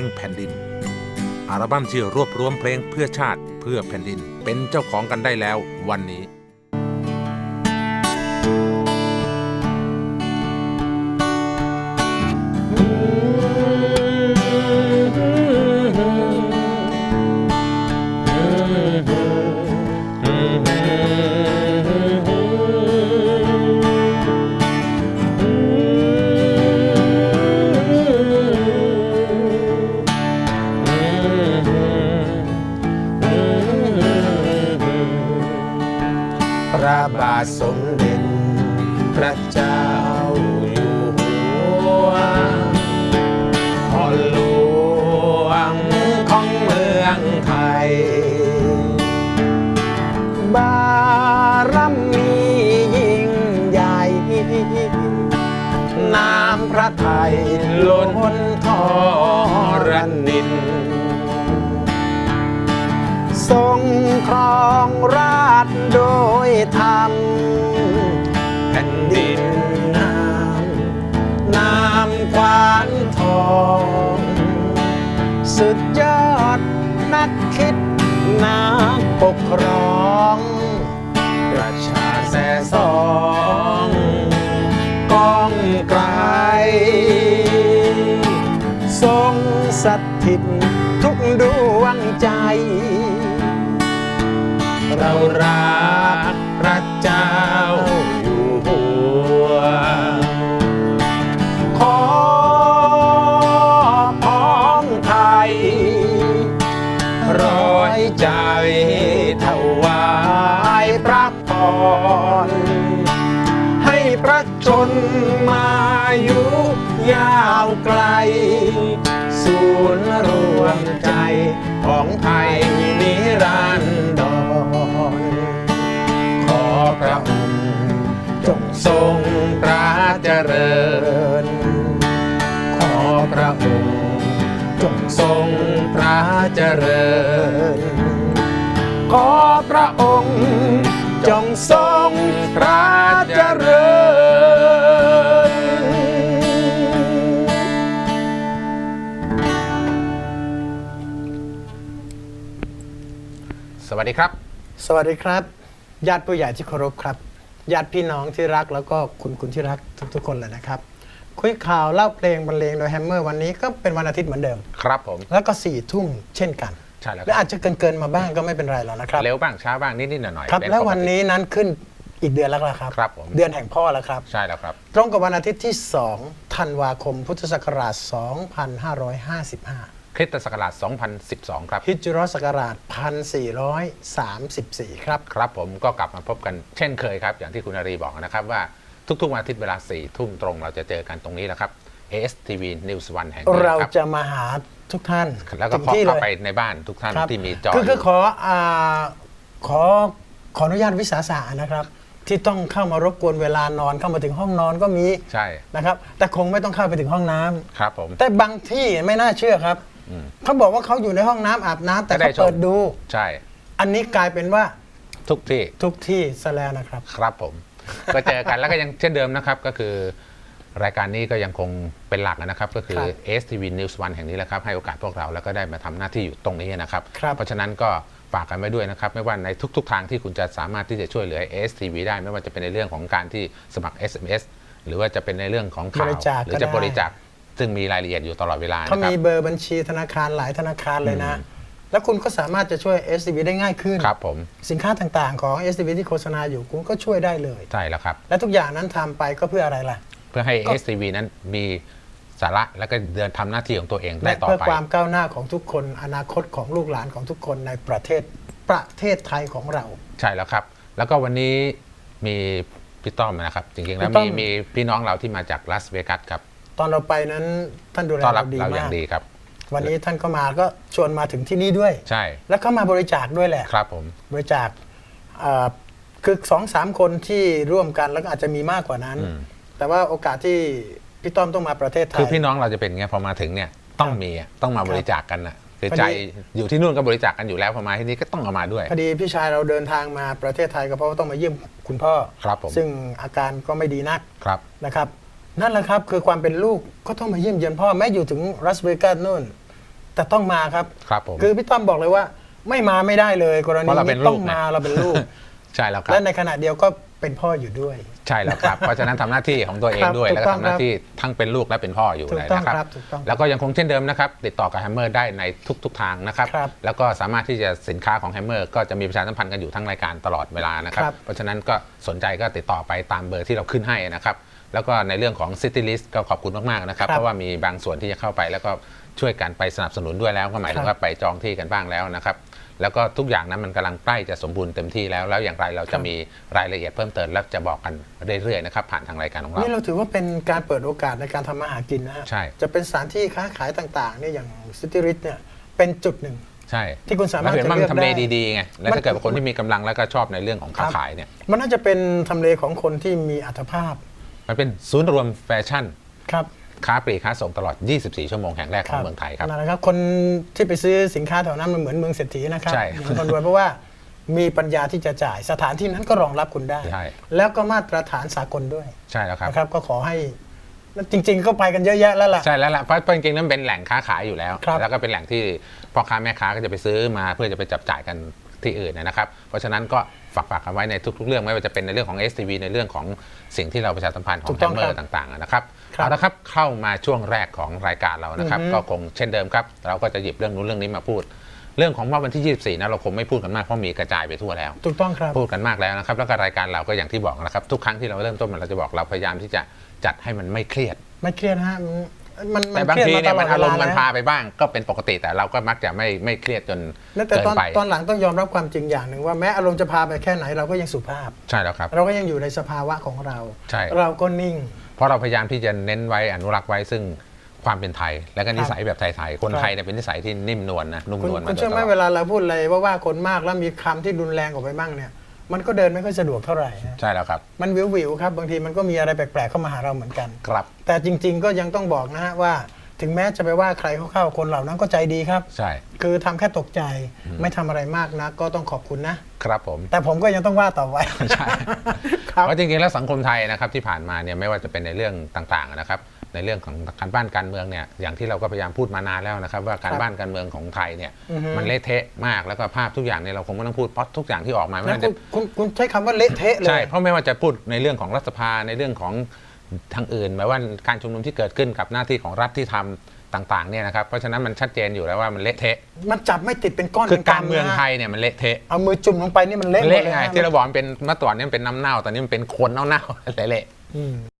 งแผ่นดิน อัลบั้มที่รวบรวมเพลงเพื่อชาติเพื่อแผ่นดิน เป็นเจ้าของกันได้แล้ววันนี้ บาทสมเด็จพระเจ้าอยู่หัวพ่อหลวงของเมืองไทย บารมียิ่งใหญ่น้ำพระไทยล้นทอรนินทรงครองราชย์โดย ธรรมแผ่นดินน้ำน้ำควานทอง สุดยอดนักคิดนักปกครองประชาแสสองกองไกลทรงสถิตทุกดวงใจ เรารัก ร้อยใจถวายพระพรให้พระชนมายุยาวไกล ศูนย์รวมใจของไทยนิรันดร ขอพระองค์จงทรงพระเจริญ เจริญ ขอพระองค์จงทรงพระเจริญ สวัสดีครับ สวัสดีครับ ญาติผู้ใหญ่ที่เคารพครับ ญาติพี่น้องที่รักแล้วก็คุณคุณที่รักทุกๆคนเลยนะครับ คุยข่าวเล่าเพลงบรรเลงโดยแฮมเมอร์วันนี้ก็เป็นวันอาทิตย์เหมือนเดิม ครับผม แล้วก็สี่ทุ่มเช่นกันใช่แล้วคและรับอาจจะเกินเกินๆมาบ้างก็ไม่เป็นไรหรอกนะครับ เร็วบ้างช้าบ้างนิดๆหน่อยๆครับ เป็นและปกติ วันนี้นั้นขึ้นอีกเดือนแล้วล่ะครับ ครับผม เดือนแห่งพ่อแล้วครับ ใช่แล้วครับ ตรงกับวันอาทิตย์ที่2ธันวาคม พุทธศักราช 2555 คริสตศักราช 2012 ครับ ฮิจรัสศักราช 1434 ครับ ครับผมก็กลับมาพบกันเช่นเคยครับ อย่างที่คุณอารีบอกนะครับว่า ทุกๆวันอาทิตย์เวลา4ทุ่มตรงเราจะเจอกันตรงนี้แหละครับ ASTV News 1แห่งนี้เรานะครับจะมาหาทุกท่านแล้วก็ถึงขอที่เลเข้ายไปในบ้านทุกท่านครับที่มีจอคือคืออยู่ขออ่าขอขออนุญาตวิสาสะนะครับ ที่ต้องเข้ามารบกวนเวลานอนเข้ามาถึงห้องนอนก็มีใช่นะครับ แต่คงไม่ต้องเข้าไปถึงห้องน้ำครับผม แต่บางที่ไม่น่าเชื่อครับอืมเขาบอกว่าเขาอยู่ในห้องน้ำอาบน้ำแต่ก็ได้เขาเปิดชมดู ใช่ อันนี้กลายเป็นว่าทุกที่ทุกที่ซะแล้วนะครับ ครับผม ก็เจอกันแล้วก็ยังเช่นเดิมนะครับ ก็คือรายการนี้ก็ยังคงเป็นหลักนะครับ ก็คือครับ ASTV News 1แห่งนี้แหละครับ ให้โอกาสพวกเราแล้วก็ได้มาทำหน้าที่อยู่ตรงนี้นะครับครับ เพราะฉะนั้นก็ฝากกันไว้ด้วยนะครับ ไม่ว่าในทุก ๆ ทางที่คุณจะสามารถที่จะช่วยเหลือ ASTV ได้ ไม่ว่าจะเป็นในเรื่องของการที่สมัคร SMS หรือว่าจะเป็นในเรื่องของข่าบวริจาคหรือก็จะได้บริจาคซึ่งมีรายละเอียดอยู่ตลอดเวลาเขานะครับมีเบอร์บัญชีธนาคารหลายธนาคารเลยนะ แล้วคุณก็สามารถจะช่วย s อ b ได้ง่ายขึ้น ครับผมสินค้าต่างๆ ของ s อ b ที่โฆษณาอยู่คุณก็ช่วยได้เลย ใช่แล้วครับ และทุกอย่างนั้นทำไปก็เพื่ออะไรล่ะ เพื่อให้ ASTV นั้นมีสาระและก็เดินทำหน้าที่ของตัวเองได้และต่อเพื่อไป ความก้าวหน้าของทุกคนอนาคตของลูกหลานของทุกคนในประเทศประเทศไทยของเรา ใช่แล้วครับ แล้วก็วันนี้มีพี่ต้อมนะครับ จริงๆ แล้วพี่ต้มีอม มีพี่น้องเราที่มาจากลาสเวกัสครับ ตอนเราไปนั้นท่านดูแลต้อนรับเราดีเราอมาย่าก งดีครับ วันนี้ท่านก็มาก็ชวนมาถึงที่นี่ด้วย ใช่ แล้วก็มาบริจาคด้วยแหละ ครับผมบริจาคเอ่อคือสองสามคนที่ร่วมกันแล้วก็อาจจะมีมากกว่านั้นอืมแต่ว่าโอกาสที่พี่ต้อมต้องมาประเทศไทย คือพี่น้องเราจะเป็นไงพอมาถึงเนี่ยต้องมีอะต้องมาบริจาคกันนะคือพอดีใจอยู่ที่นู่นก็บริจาคกันอยู่แล้วพอมาที่นี่ก็ต้องเอามาด้วยพอดีพี่ชายเราเดินทางมาประเทศไทยก็เพราะว่าต้องมาเยี่ยมคุณพ่อครับผมซึ่งอาการก็ไม่ดีนักครับนะครับ นั่นแหละครับคือความเป็นลูกก็ต้องมาเยี่ยมเยียนพ่อแม้อยู่ถึงรัสเวกัสนู่น แต่ต้องมาครับ ครับผมคือพี่ต้อมบอกเลยว่า ไม่มาไม่ได้เลยกรณีเพราะเราเป็นลูก ต้องมาเราเป็นลูก ใช่แล้วครับ และในขณะเดียวก็เป็นพ่ออยู่ด้วย ใช่แล้วครับ เพราะฉะนั้นทำหน้าที่ของตัวเองครับด้วย ถูกแล้วก็ต้องทำหน้าที่ทั้งเป็นลูกและเป็นพ่ออยู่ถูกเลยต้องนะครับ ครับถูกต้องแล้วก็ยังคงเช่นเดิมนะครับ ติดต่อกับแฮมเมอร์ได้ในทุก ๆ ทางนะครับ ครับแล้วก็สามารถที่จะสินค้าของแฮมเมอร์ก็จะมีประชาสัมพันธ์กันอยู่ทั้งรายการตลอดเวลานะครับ ครับเพราะฉะนั้นก็สนใจก็ติดต่อไปตามเบอร์ที่เราขึ้นให้นะครับ แล้วก็ในเรื่องของ City List ก็ขอบคุณมากๆนะครับ ครับ เพราะว่ามีบางส่วนที่จะเข้าไปแล้วก็ ช่วยกันไปสนับสนุนด้วยแล้วก็หมายถึครังบว่าไปจองที่กันบ้างแล้วนะครับ แล้วก็ทุกอย่างนั้นมันกำลังใกล้จะสมบูรณ์เต็มที่แล้ว แล้วอย่างไรเราจะมีรายละเอียดเพิ่มเติมและจะบอกกันเรื่อยๆนะครับผ่านทางรายการของเรานี่เราถือว่าเป็นการเปิดโอกาสในการทำมาหากินนะฮะใช่จะเป็นสถานที่ค้าขายต่างๆเนี่ยอย่างซิตี้ริทเนี่ยเป็นจุดหนึ่งใช่ที่คุณสามารถแล้วเห็นว่าจะเลืมัอกนทำเลได้ดีๆไงแล้วมันถ้าเกิดว่าคนที่มีกำลังแล้วก็ชอบในเรื่องของค้าขายเนี่ยมันน่าจะเป็นทำเลของคนที่มีอัตภาพ มันเป็นศูนย์รวมแฟชั่นครับ ค้าปลีกค้าส่งตลอด 24 ชั่วโมงแห่งแรกของเมืองไทยครับนั่นแหละครับ คนที่ไปซื้อสินค้าแถวนั้นมันเหมือนเมืองเศรษฐีนะครับใช่เหมือนคนรวยเพราะว่ามีปัญญาที่จะจ่ายสถานที่นั้นก็รองรับคุณได้ ใช่ แล้วก็มาตรฐานสากลด้วยใช่แล้วครับ นะครับ ก็ขอให้จริง ๆ ก็ไปกันเยอะแยะแล้วล่ะ ใช่แล้วล่ะเพราะจริงๆนั้นเป็นแหล่งค้าขายอยู่แล้ว ครับ แล้วก็เป็นแหล่งที่พ่อค้าแม่ค้าก็จะไปซื้อมาเพื่อจะไปจับจ่ายกันที่อื่นนะครับ เพราะฉะนั้นก็ ฝากฝากกันไว้ในทุก ๆ เรื่องไม่ว่าจะเป็นในเรื่องของ STV ในเรื่องของสิ่งที่เราประชาสัมพันธ์ขอถูงกแฮต้องมเมอครัร์บต่างๆนะครับครับเอาละครับเข้ามาช่วงแรกของรายการเรานะครับ อือฮึ ก็คงเช่นเดิมครับ เราก็จะหยิบเรื่องนู้นเรื่องนี้มาพูด เรื่องของเมื่อวันที่ 24นะเราคงไม่พูดกันมากเพราะมีกระจายไปทั่วแล้ว ถูกต้องครับ พูดกันมากแล้วนะครับ แล้วก็รายการเราก็อย่างที่บอกนะครับ ทุกครั้งที่เราเริ่มต้นมันเราจะบอกเราพยายามที่จะจัดให้มันไม่เครียด ไม่เครียดนะฮะ มันแต่บางทีเนี่ยมันคอารมณ์ดมันวลพาไปบ้างก็เป็นปกติแต่เราก็มักจะไม่ไม่เครียดจนแล้วแต่เกิตอนนไปตอนหลังต้องยอมรับความจริงอย่างหนึ่งว่าแม้อารมณ์จะพาไปแค่ไหนเราก็ยังสุภาพ ใช่แล้วครับ เราก็ยังอยู่ในสภาวะของเรา ใช่ เราก็นิ่ง เพราะเราพยายามที่จะเน้นไว้อนุรักษ์ไว้ซึ่งความเป็นไทย และก็นิสัยแบบไทยๆ คนครับไทยเนี่ยเป็นนิสัยที่นิ่มนวลนะนุ่มคุณนวลมาคุณโดยเชื่อตไหมลอดเวลาเราพูดอะไรว่าว่าคนมากแล้วมีคำที่รุนแรงออกไปบ้างเนี่ย มันก็เดินไม่ค่อยสะดวกเท่าไหร่นะใช่แล้วครับ มันวิววิวๆครับบางทีมันก็มีอะไรแปลกๆเข้ามาหาเราเหมือนกัน ครับ แต่จริงๆก็ยังต้องบอกนะฮะว่า ถึงแม้จะไปว่าใครเข้าๆคนเหล่านั้นก็ใจดีครับ ใช่ คือทำแค่ตกใจไม่ทำอะไรมากนะก็ต้องขอบคุณนะ ครับผม แต่ผมก็ยังต้องว่าต่อไว้ ใช่ ครับ เพราะจริงๆแล้วสังคมไทยนะครับที่ผ่านมาเนี่ยไม่ว่าจะเป็นในเรื่องต่างๆนะครับ ในเรื่องของการบ้านการเมืองเนี่ยอย่างที่เราก็พยายามพูดมานานแล้วนะครับว่าการครับบ้านการเมืองของไทยเนี่ยอือฮึมันเละเทะมากแล้วก็ภาพทุกอย่างเนี่ยเราคงไม่ต้องพูดเพราะทุกอย่างที่ออกมาไม่แล้วว่าคุจะณคุณคุณใช้คำว่าเละเทะเลยใช่เพราะไม่ว่าจะพูดในเรื่องของรัฐสภาในเรื่องของทางอื่นหมายว่าการชุมนุมที่เกิดขึ้นกับหน้าที่ของรัฐที่ทำต่างๆเนี่ยนะครับเพราะฉะนั้นมันชัดเจนอยู่แล้วว่ามันเละเทะ มันจับไม่ติดเป็นก้อนคือป็นำการเมืองนะฮะไทยเนี่ยมันเละเทะเอามือจุ่มลงไปนี่มันเละหมดเละเลยไงฮะที่เราบอกมันเป็นเมื่อก่อนเนี่ยมันเป็นน้ำเน่าตอนนี้มันเป็นโคนเน่าๆเละๆอืม